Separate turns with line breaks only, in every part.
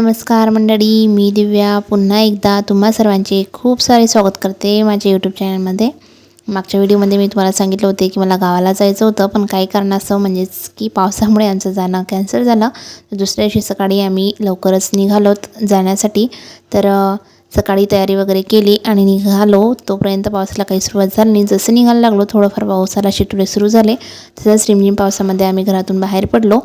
नमस्कार मंडळी मी दिव्या. पुन्हा एकदा तुम्हा सर्वांचे खूप सारे स्वागत करते माझ्या यूट्यूब चॅनलमध्ये मागच्या व्हिडिओमध्ये मी तुम्हाला सांगितलं होते की मला गावाला जायचं होतं पण काही कारणास्तव म्हणजेच की पावसामुळे आमचं जाणं कॅन्सल झालं. तर दुसऱ्या दिवशी सकाळी आम्ही लवकरच निघालोत जाण्यासाठी. तर सकाळी तयारी वगैरे केली आणि निघालो. तोपर्यंत पावसाला काही सुरुवात झाली नाही. जसं निघायला लागलो थोडंफार पावसाला शिटुळे सुरू झाले. तसंच रिमझिम पावसामध्ये आम्ही घरातून बाहेर पडलो.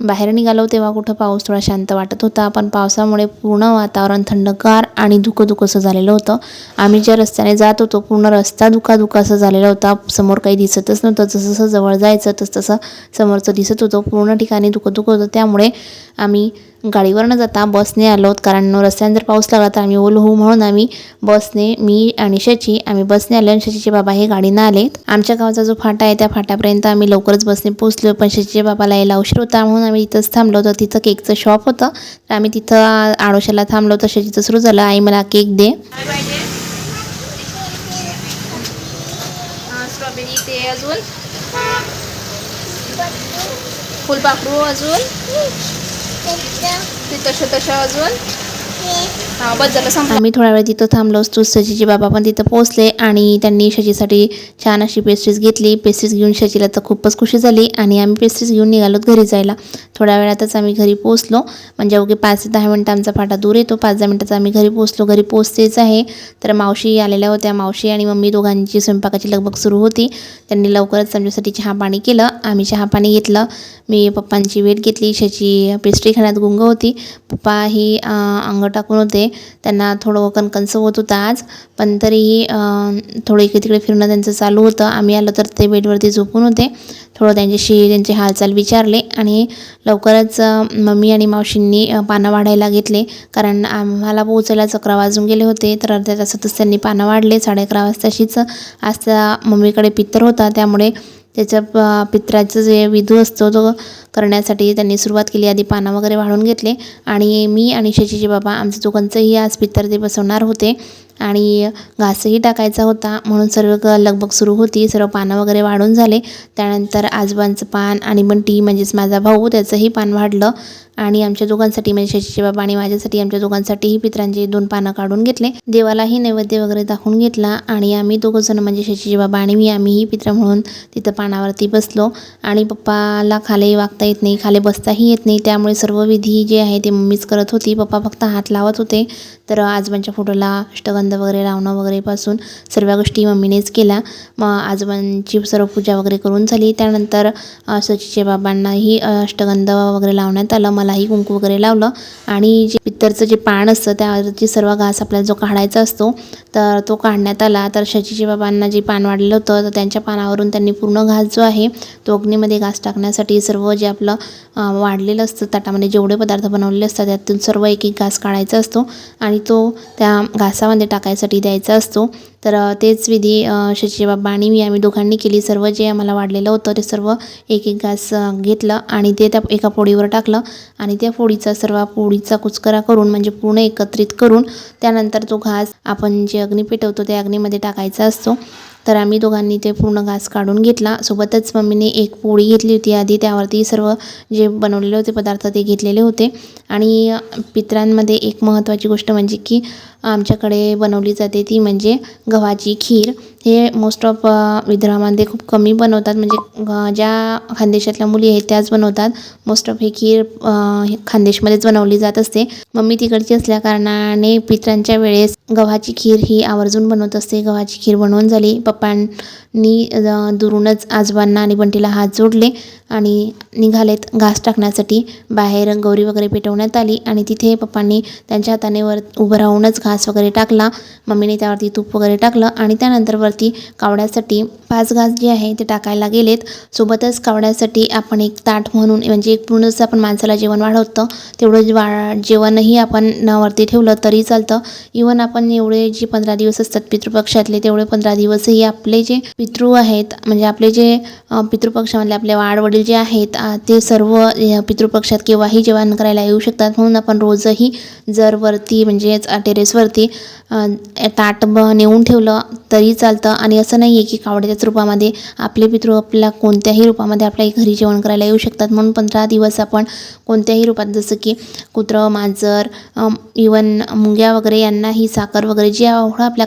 बाहेर निघालो तेव्हा कुठं पाऊस थोडा शांत वाटत होता पण पावसामुळे पूर्ण वातावरण थंडगार आणि धुकं धुकंसं झालेलं होतं. आम्ही ज्या रस्त्याने जात होतो पूर्ण रस्ता धुका धुकासा झालेला होता. समोर काही दिसतच नव्हतं. जसं जसं जवळ जायचं तसं तसं समोरचं दिसत होतं. पूर्ण ठिकाणी धुकं धुकं होतं. त्यामुळे आम्ही गाडीवर न जाता बसने आलो कारण रस्त्यानं जर पाऊस लागला तर आम्ही ओल होऊ म्हणून आम्ही बसने मी आणि शची आम्ही बसने आलो आणि शचीचे बाबा हे गाडीनं आले आमच्या गावाचा जो फाटा आहे त्या फाट्यापर्यंत आम्ही लवकरच बसने पोहोचलो. पण शचीच्या बाबाला यायला उशीर होता म्हणून आम्ही इथंच थांबलो होतो. तिथं केकचं शॉप होतं. तर आम्ही तिथं आडोशाला थांबलो तर शचीचं सुरू झालं. आई मला केक दे.
स्ट्रॉबेरी ते अजून. फुलपाखरू अजून. ते तसं तसं अजून
आम्ही थोडा वेळ तिथं थांबलो. असतो शशीचे बाबा पण तिथं पोहोचले आणि त्यांनी शशीसाठी छान अशी पेस्ट्रीज घेतली. पेस्ट्रीज घेऊन शशीला तर खूपच खुशी झाली आणि आम्ही पेस्ट्रीज घेऊन निघालो घरी जायला. थोड्या वेळातच आम्ही घरी पोहोचलो. म्हणजे अवघे पाच ते दहा मिनटं आमचा फाटा दूर येतो. पाच दहा मिनटाचा आम्ही घरी पोहोचलो. घरी पोहोचतेच आहे. तर मावशी आलेल्या होत्या. मावशी आणि मम्मी दोघांची स्वयंपाकाची लगबग सुरू होती. त्यांनी लवकरच आमच्यासाठी चहा पाणी केलं. आम्ही चहा पाणी घेतलं. मी पप्पांची वेट घेतली. शची पेस्ट्री खाण्यात गुंग होती. पप्पा ही अंगठ टाकून होते. त्यांना थोडं कणकणसं होत होतं आज. पण तरीही थोडं इकडे तिकडे फिरणं त्यांचं चालू होतं. आम्ही आलो तर ते बेडवरती झोपून होते. थोडं त्यांच्याशी त्यांचे हालचाल विचारले आणि लवकरच मम्मी आणि मावशींनी पानं वाढायला घेतले. कारण आम्हाला पोहोचायलाच अकरा वाजून गेले होते. तर अर्ध्या तासातच त्यांनी पानं वाढले. साडे अकरा वाजताशीच आज त्या मम्मीकडे पित्तर होता. त्यामुळे त्याच्या प पित्राचं जे विधू असतो तो करण्यासाठी त्यांनी सुरुवात केली. आधी पानं वगैरे वाढून घेतले. आणि मी आणि शशीचे बाबा आमचं दोघांचंही आज पित्तर ते बसवणार होते. आणि घासही टाकायचा होता. म्हणून सर्व लगबग सुरू होती. सर्व पानं वगैरे वाढून झाले. त्यानंतर आजोबांचं पान आणि बंटी म्हणजेच माझा भाऊ त्याचंही पान वाढलं. आणि आमच्या दोघांसाठी म्हणजे शशीचे बाबा आणि माझ्यासाठी आमच्या दोघांसाठीही पित्रांचे दोन पानं काढून घेतले. देवालाही नैवेद्य वगैरे दाखवून घेतला. आणि आम्ही दोघंजणं म्हणजे शशीचे बाबा आणि मी आम्हीही पित्र म्हणून तिथं पानावरती बसलो. आणि पप्पाला खाली वागता येत नाही खाली बसताही येत नाही. त्यामुळे सर्व विधी जे आहे ते मम्मीच करत होती. पप्पा फक्त हात लावत होते. तर आजोबांच्या फोटोला अष्टगंध वगैरे लावणं वगैरेपासून सर्व गोष्टी मम्मीनेच केल्या. मग आजोबांची सर्व पूजा वगैरे करून झाली. त्यानंतर अ, बाबांनाही अष्टगंध वगैरे लावण्यात आलं. मलाही कुंकू वगैरे लावलं. आणि जे पित्तरचं जे पान असतं त्यावरची सर्व घास आपल्याला जो काढायचा असतो तर तो काढण्यात आला. तर शचीचे बाबांना जे पान वाढलेलं होतं तर त्यांच्या पानावरून त्यांनी पूर्ण घास जो आहे तो अग्नीमध्ये घास टाकण्यासाठी सर्व जे आपलं वाढलेलं असतं ताटामध्ये जेवढे पदार्थ बनवलेले असतात त्यातून सर्व एक एक घास काढायचा असतो. आणि तो त्या घासामध्ये टाकायसाठी द्यायचा असतो. तर तेच विधी अ, शशीचे बाबा आणि मी आम्ही दोघांनी केली. सर्व जे आम्हाला वाढलेलं होतं ते सर्व एक एक घास घेतलं आणि ते त्या एका पोळीवर टाकलं आणि त्या पोळीचा सर्व पोळीचा कुचकरा करून म्हणजे पूर्ण एकत्रित करून त्यानंतर तो घास आपण जे अग्नी पेटवतो त्या अग्नीमध्ये टाकायचा असतो. तर आम्ही दोघांनी ते पूर्ण घास काढून घेतला. सोबतच मम्मीने एक पोळी घेतली होती आधी. त्यावरती सर्व जे बनवलेले होते पदार्थ ते घेतलेले होते. आणि पित्रांमध्ये एक महत्त्वाची गोष्ट म्हणजे की आमच्याकडे बनवली जाते ती म्हणजे गव्हाची खीर. हे मोस्ट ऑफ विदर्भामध्ये खूप कमी बनवतात. म्हणजे ज्या खानदेशातल्या मुली आहेत त्याच बनवतात. मोस्ट ऑफ ही खीर हे खानदेशमध्येच बनवली जात असते. मम्मी तिकडची असल्याकारणाने पित्रांच्या वेळेस गव्हाची खीर ही आवर्जून बनवत असते. गव्हाची खीर बनवून झाली. पप्पांनी दुरूनच आजोबांना आणि बंटीला हात जोडले आणि निघालेत घास टाकण्यासाठी. बाहेर गौरी वगैरे पेटवण्यात आली आणि तिथे पप्पांनी त्यांच्या हाताने वर उभं राहूनच घास वगैरे टाकला मम्मीने त्यावरती तूप वगैरे टाकलं आणि त्यानंतर वरती कावड्यासाठी पाच घास जे आहे ते टाकायला गेलेत. सोबतच कावड्यासाठी आपण एक ताट म्हणून म्हणजे एक पूर्णच आपण माणसाला जेवण वाढवतं. तेवढं वा जेवणही आपण वरती ठेवलं तरी चालतं. इवन आपण एवढे जे पंधरा दिवस असतात पितृपक्षातले तेवढे पंधरा दिवसही आपले जे पितृ आहेत म्हणजे आपले जे पितृपक्षामधले आपले वाडवडील जे आहेत ते सर्व पितृपक्षात केव्हाही जेवण करायला येऊ शकतात. म्हणून आपण रोजही जर वरती म्हणजेच टेरेसवर वरती ताट ब नेऊन ठेवलं. तरी चालतं. आणि असं नाही आहे की कावड्याच्याच रूपामध्ये आपले पितृ आपल्याला कोणत्याही रूपामध्ये आपल्या घरी जेवण करायला येऊ शकतात. म्हणून पंधरा दिवस आपण कोणत्याही रूपात जसं की कुत्रं मांजर इवन मुंग्या वगैरे यांनाही साखर वगैरे जे एवढं आपल्या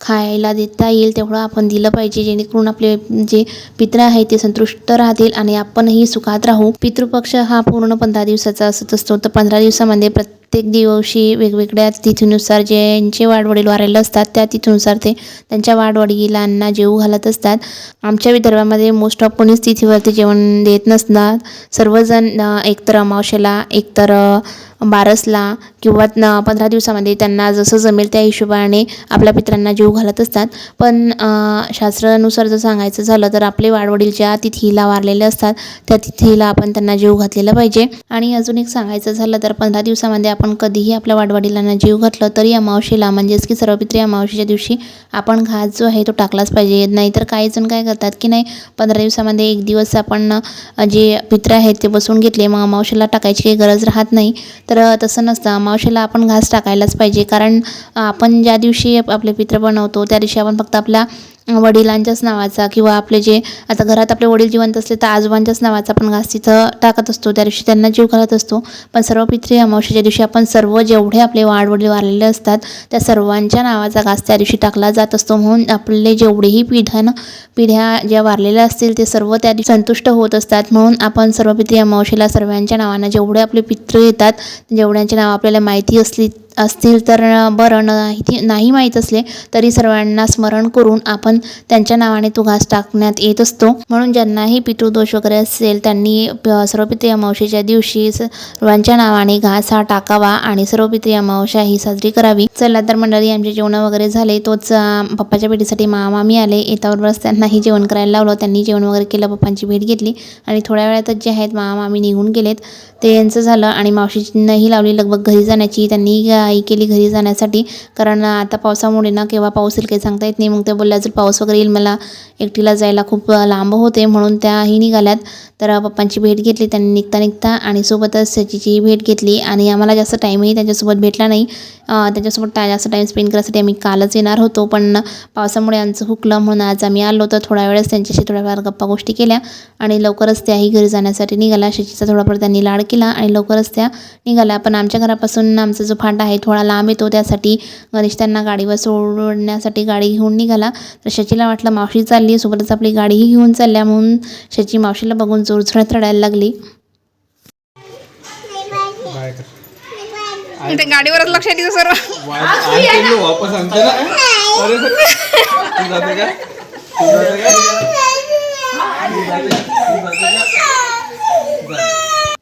खायला देता येईल तेवढं आपण दिलं पाहिजे. जेणेकरून आपले जे पित्र आहेत ते संतुष्ट राहतील आणि आपणही सुखात राहू. पितृपक्ष हा पूर्ण पंधरा दिवसाचा असत असतो. तर पंधरा दिवसामध्ये प्रत्येक दिवशी वेगवेगळ्या तिथीनुसार ज्यांचे वाढवडील वारायला असतात त्या तिथीनुसार ते त्यांच्या वाडवडिलांना जेवू घालत असतात. आमच्या विदर्भामध्ये मोस्ट ऑफ कोणीच तिथीवरती जेवण देत नसतात सर्वजण एकतर अमावशेला एकतर बारसला किंवा न पंधरा दिवसामध्ये त्यांना जसं जमेल त्या हिशोबाने आपल्या पित्रांना जीव घालत असतात. पण शास्त्रानुसार जर सांगायचं झालं तर आपले वाडवडील ज्या तिथीला वारलेले असतात त्या तिथीला आपण त्यांना जीव घातलेला पाहिजे. आणि अजून एक सांगायचं झालं तर पंधरा दिवसामध्ये आपण कधीही आपल्या वाडवडिलांना जीव घातलं तरी अमावशेला म्हणजेच की सर्वपित्री अमावशेच्या दिवशी आपण घास जो आहे तो टाकलाच पाहिजे. नाहीतर काही जण काय करतात की नाही पंधरा दिवसामध्ये एक दिवस आपण जे पित्र आहेत ते बसवून घेतले मग अमावस्येला टाकायची काही गरज राहत नाही. तर तसं नसतं. अमावस्येला आपण घास टाकायलाच पाहिजे. कारण आपण ज्या दिवशी आपले पित्र बनवतो त्या दिवशी आपण फक्त आपल्या वडिलांच्याच नावाचा किंवा आपले जे आता घरात आपले वडील जिवंत असले तर आजोबांच्याच नावाचा आपण घास तिथं टाकत असतो. त्या दिवशी त्यांना जीव घालत असतो. पण सर्व पित्री अमावश्याच्या दिवशी आपण सर्व जेवढे आपले वाडवडील वारलेले असतात त्या सर्वांच्या नावाचा घास त्या दिवशी टाकला जात असतो. म्हणून आपले जेवढेही पिढ्यानं पिढ्या ज्या वारलेल्या असतील ते सर्व त्या दिवशी संतुष्ट होत असतात. म्हणून आपण सर्व पित्री अमावस्येला सर्वांच्या नावानं जेवढे आपले पितृ येतात जेवढ्यांचे नावं आपल्याला माहिती असली असतील तर बरं नाही नाही माहीत असले तरी सर्वांना स्मरण करून आपण त्यांच्या नावाने तो घास टाकण्यात येत असतो. म्हणून ज्यांनाही पितृदोष वगैरे असेल त्यांनी सर्वपित्री अमावशेच्या दिवशी सर्वांच्या नावाने घास हा टाकावा आणि सर्वपित्री अमावस्या ही साजरी करावी. चला तर मंडळी आमचे जेवण वगैरे झाले. तोच पप्पाच्या भेटीसाठी मामामी आले. येताबरोबरच त्यांनाही जेवण करायला लावलं. त्यांनी जेवण वगैरे केलं. पप्पांची भेट घेतली. आणि थोड्या वेळातच जे आहेत मामा मामी निघून गेलेत. ते यांचं झालं आणि मावशींनाही लावली. लगभग घरी जाण्याची त्यांनी आई केली घरी जाण्यासाठी. कारण आता पावसामुळे ना केव्हा पाऊस येईल काही सांगता येत नाही. मग ते बोलल्या जर पाऊस वगैरे येईल. मला एकटीला जायला खूप लांब होते. म्हणून त्याही निघाल्यात. तर पप्पांची भेट घेतली. त्यांनी निघता निघता आणि सोबतच सचीची भेट घेतली. आणि आम्हाला जास्त टाईमही त्यांच्यासोबत भेटला नाही. त्यांच्यासोबत टा जास्त टाईम स्पेंड करायसाठी आम्ही कालच येणार होतो. पण पावसामुळे आमचं हुकलं. म्हणून आज आम्ही आलो. तर थोड्या वेळेस त्यांच्याशी थोड्याफार गप्पा गोष्टी केल्या. आणि लवकरच त्याही घरी जाण्यासाठी निघाल्या शेतीचा थोडाफार त्यांनी लाड केला. आणि लवकरच त्या निघाल्या. पण आमच्या घरापासून आमचा जो फाटा आहे थोडा लांब येतो त्यासाठी. गणेश त्यांना गाडीवर सोडण्यासाठी गाडी घेऊन निघाला. तर शचीला वाटलं मावशी चालली सोबतच आपली गाडीही घेऊन चालल्या म्हणून शची मावशीला बघून जोरजोरात रडायला लागली.
ते गाडीवरच लक्ष देतं सर्व.
वापस आणते ना.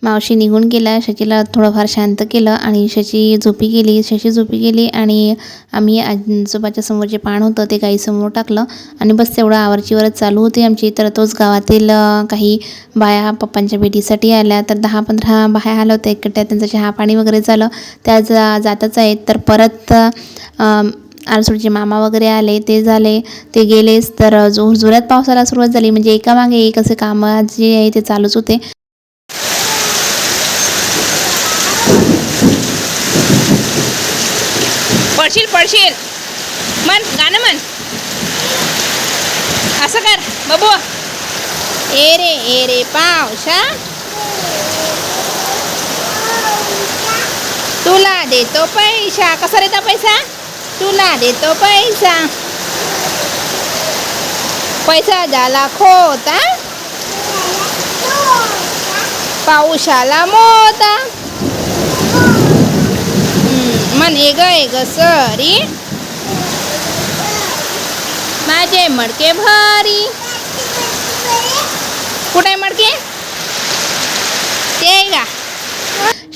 मावशी निघून गेला शशीला थोडंफार शांत केलं आणि शशी झोपी गेली. शशी झोपी गेली आणि आम्ही आजोबाच्या समोर जे पान होतं ते काही समोर टाकलं आणि बस तेवढं आवरचीवरच चालू होती आमची. तर तोच गावातील काही बाया पप्पांच्या भेटीसाठी आल्या. तर दहा पंधरा बाया आल्या होत्या एकट्या. त्यांचं चहा पाणी वगैरे झालं. त्या जा जातच आहेत. तर परत अं, आरसोडचे मामा वगैरे आले. ते झाले. ते गेलेच. तर जोर जोरात पावसाला सुरुवात झाली. म्हणजे एकामागे एक असे कामं जे आहे ते चालूच होते.
पडशील पडशील म्हण गाणं म्हण असं कर बाबू ए रे ए रे पावसा तुला देतो पैसा कसा देतो पैसा तुला देतो पैसा पैसा झाला खोता पाऊसाला मोता हम्म, मन एग माझे मडके भारी. कुठे मडके? ते का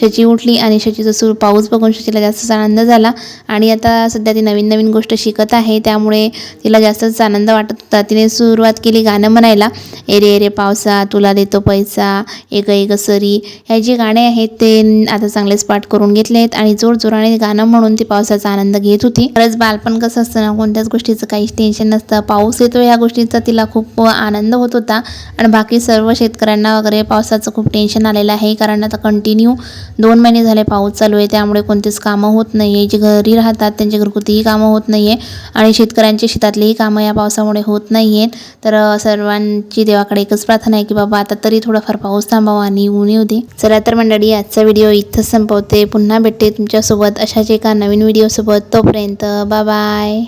शची उठली आणि शचीचं सूर पाऊस बघून शचीला जास्तच आनंद झाला. आणि आता सध्या ती नवीन नवीन गोष्ट शिकत आहे. त्यामुळे तिला जास्तच आनंद वाटत होता. तिने सुरुवात केली गाणं म्हणायला. एरे एरे पावसा तुला देतो पैसा एक एक सरी. ह्या जे गाणे आहेत ते आता चांगलेच पाठ करून घेतले आहेत. आणि जोरजोराने गाणं म्हणून ती पावसाचा आनंद घेत होती. खरंच बालपण कसं असतं ना कोणत्याच गोष्टीचं काहीच टेन्शन नसतं. पाऊस येतो ह्या गोष्टीचा तिला खूप आनंद होत होता. आणि बाकी सर्व शेतकऱ्यांना वगैरे पावसाचं खूप टेन्शन आलेलं आहे. कारण आता कंटिन्यू दोन महिने झाले पाऊस चालू आहे त्यामुळे कोणतीच कामं होत नाही आहे जे घरी राहतात त्यांचे घरगुतीही कामं होत नाही आहे आणि शेतकऱ्यांची शेतातलीही कामं या पावसामुळे होत नाही आहेत तर सर्वांची देवाकडे एकच प्रार्थना आहे की बाबा आता तरी थोडाफार पाऊस थांबावा आणि ऊन येऊ दे. चला तर मंडळी आजचा व्हिडिओ इथंच संपवते. पुन्हा भेटते तुमच्यासोबत अशाच एका नवीन व्हिडिओसोबत. तोपर्यंत बाय बाय